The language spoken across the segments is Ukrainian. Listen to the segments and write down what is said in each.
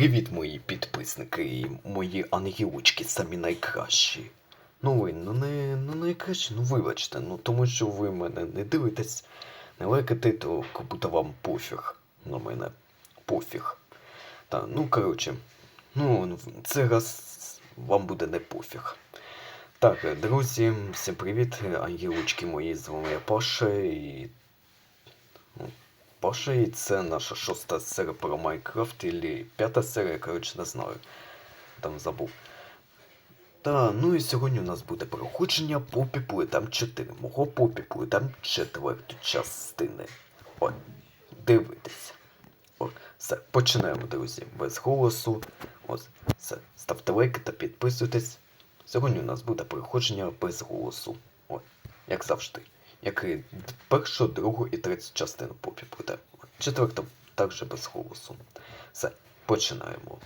Привіт, мої підписники і мої ангелочки самі найкращі. Ну ви, ну не ну найкращі, ну вибачте, ну тому що ви мене не дивитесь, не лайкаєте, то як будто вам пофіг на мене. Пофіг. Та, ну коротше, ну це раз вам буде не пофіг. Так, друзі, всім привіт, ангелочки мої, з вами я Паша і. Паша, і це наша шоста серія про Майнкрафт, і п'ята серія, коротше, не знаю. Там забув. Та, ну і сьогодні у нас буде проходження по піплитам 4. Мого по піплитам четвертої частини. От, дивитися. От, все, починаємо, друзі, без голосу. Ось, все, ставте лайки та підписуйтесь. Сьогодні у нас буде проходження без голосу. От, як завжди. Як і першу, другу і третю частину попі буде. Четверта також без голосу. Все, починаємо.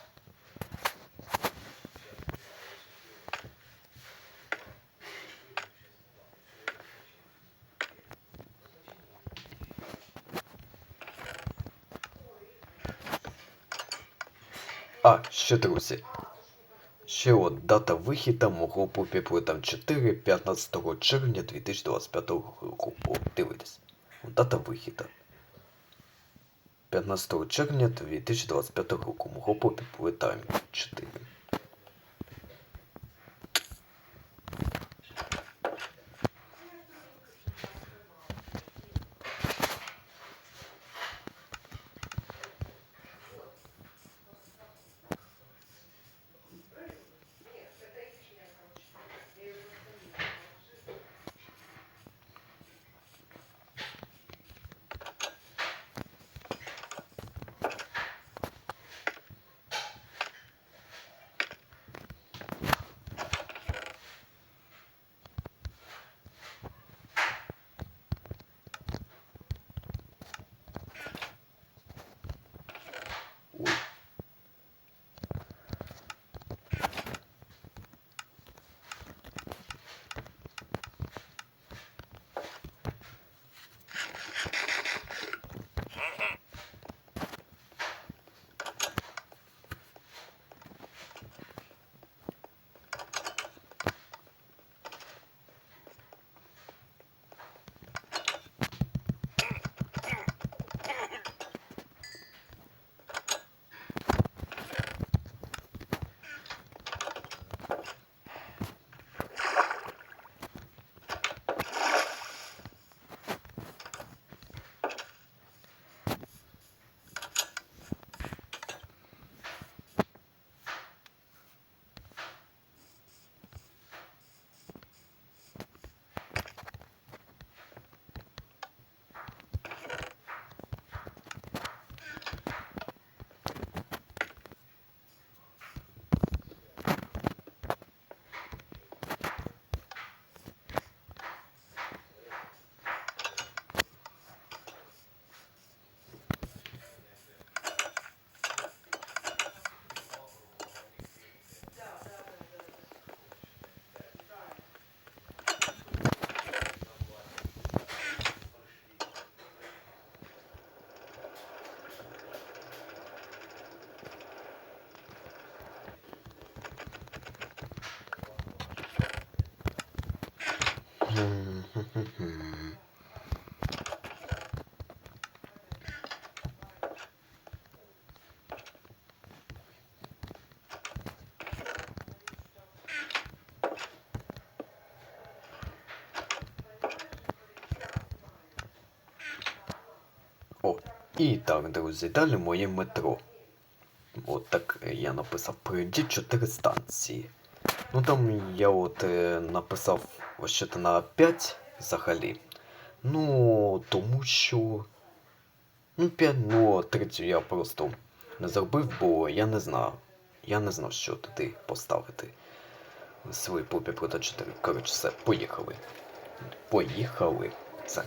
А, ще друзі. Ще от дата вихіда мого попіпу там 4 15 червня 2025 року. О, дивитесь. Дата вихіда. 15 червня 2025 року. Мого попіпу там 4. І так, друзі, далі моє метро. От так я написав пройдіть 4 станції. Ну там я от е, написав ось на 5 взагалі. Ну, тому що. Ну, 5, ну, третю я просто не зробив, бо я не знав. Я не знав, що туди поставити. Свої попі проти 4. Коротше, все, поїхали. Поїхали. Все.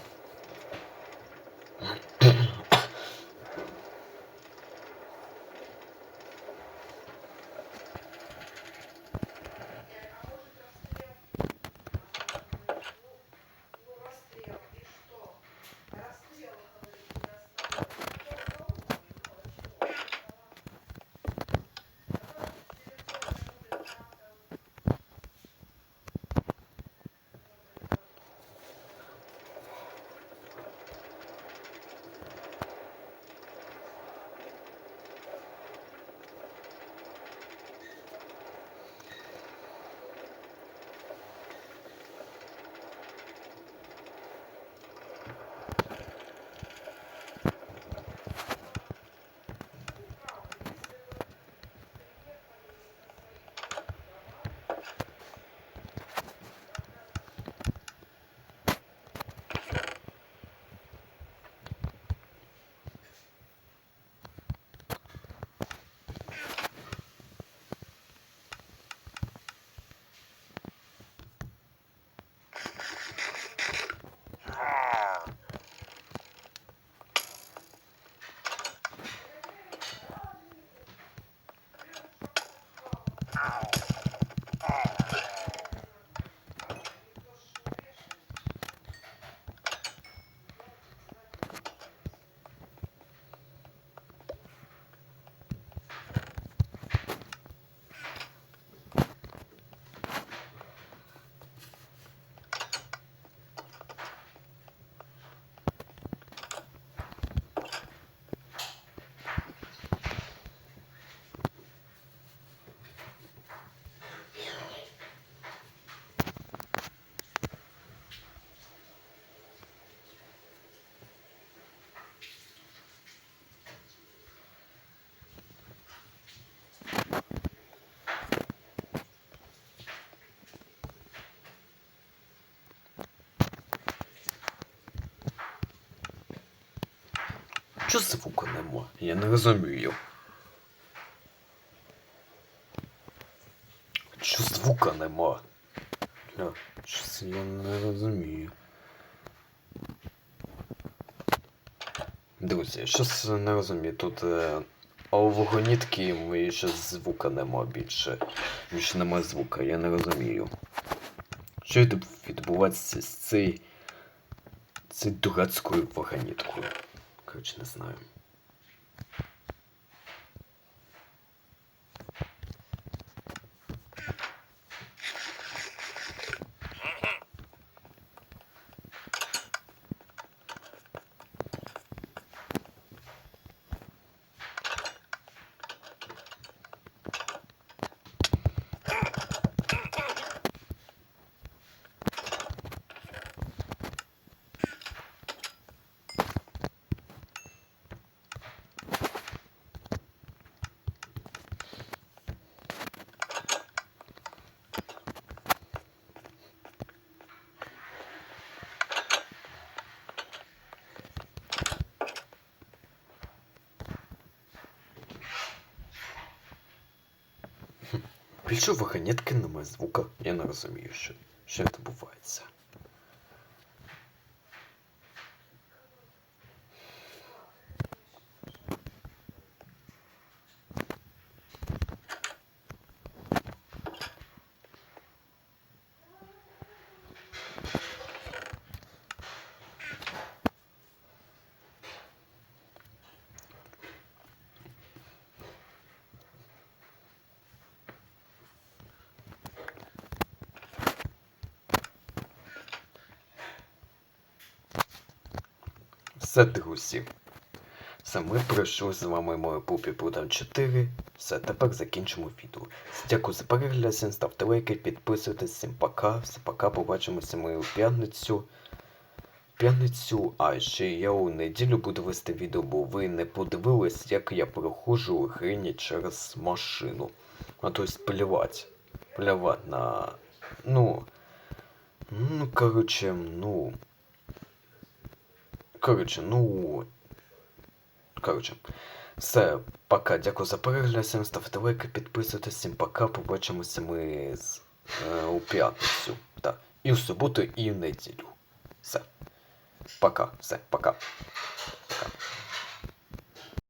Чого звука нема? Я не розумію. Чого звука нема? Ля, щось я не розумію. Друзі, щось не розумію. Тут е, а у вагонітки мої щось звука нема більше. Більше нема звука, я не розумію. Що відбувається з цей, цей дурацькою вагоніткою? Коротше, не знаю. Більше вагонетки немає звука. Я не розумію, що, що відбувається. Все, друзі. Все, ми пройшли з вами мою пупі Будан 4. Все, тепер закінчимо відео. Дякую за перегляд, ставте лайки, підписуйтесь, всім пока. Все, пока, побачимося у п'ятницю. П'ятницю, а ще я у неділю буду вести відео, бо ви не подивились, як я проходжу грині через машину. А то есть плевать. Плевать на. Ну. Ну, короче, ну. Коротше, ну. Коротше. Все, пока. Дякую за перегляд. Всім ставте лайки, підписуйтесь. Всім пока. Побачимося ми з, е, у п'ятницю. Так. І в суботу, і в неділю. Все. Пока. Все, пока. Пока.